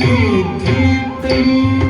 Beep, beep, beep.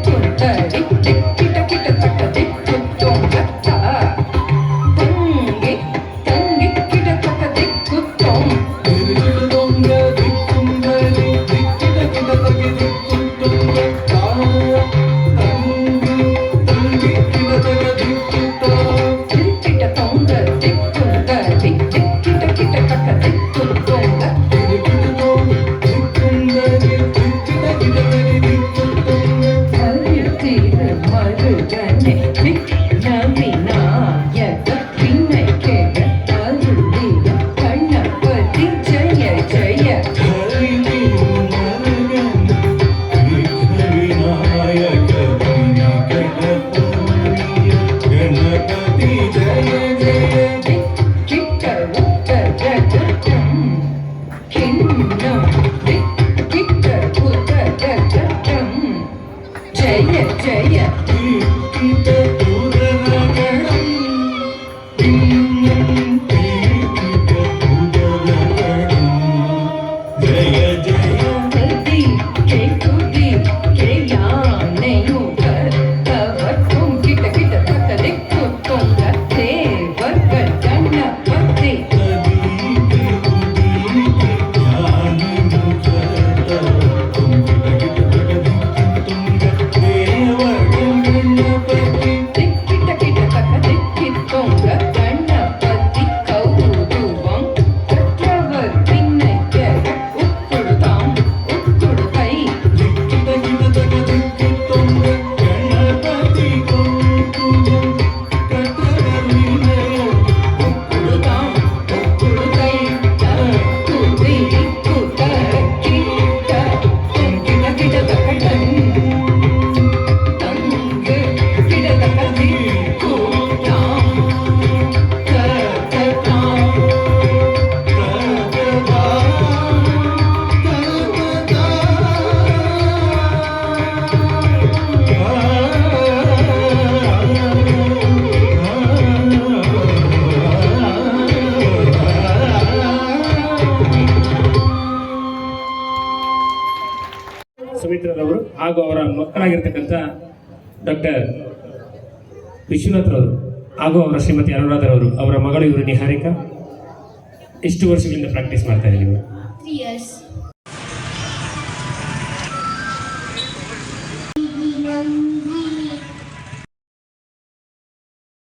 മരുകനെ ಸೌಮಿತ್ರರವರು ಹಾಗೂ ಅವರ ಮಕ್ಕಳಾಗಿರ್ತಕ್ಕಂಥ doctor ವಿಶ್ವನಾಥ್ರವರು ಹಾಗೂ ಅವರ ಶ್ರೀಮತಿ ಅನುರಾಧರವರು, ಅವರ ಮಗಳು ಇವರು ನಿಹಾರಿಕಾ. ಎಷ್ಟು ವರ್ಷಗಳಿಂದ ಪ್ರಾಕ್ಟೀಸ್ ಮಾಡ್ತಾ ಇದ್ದೀವಿ.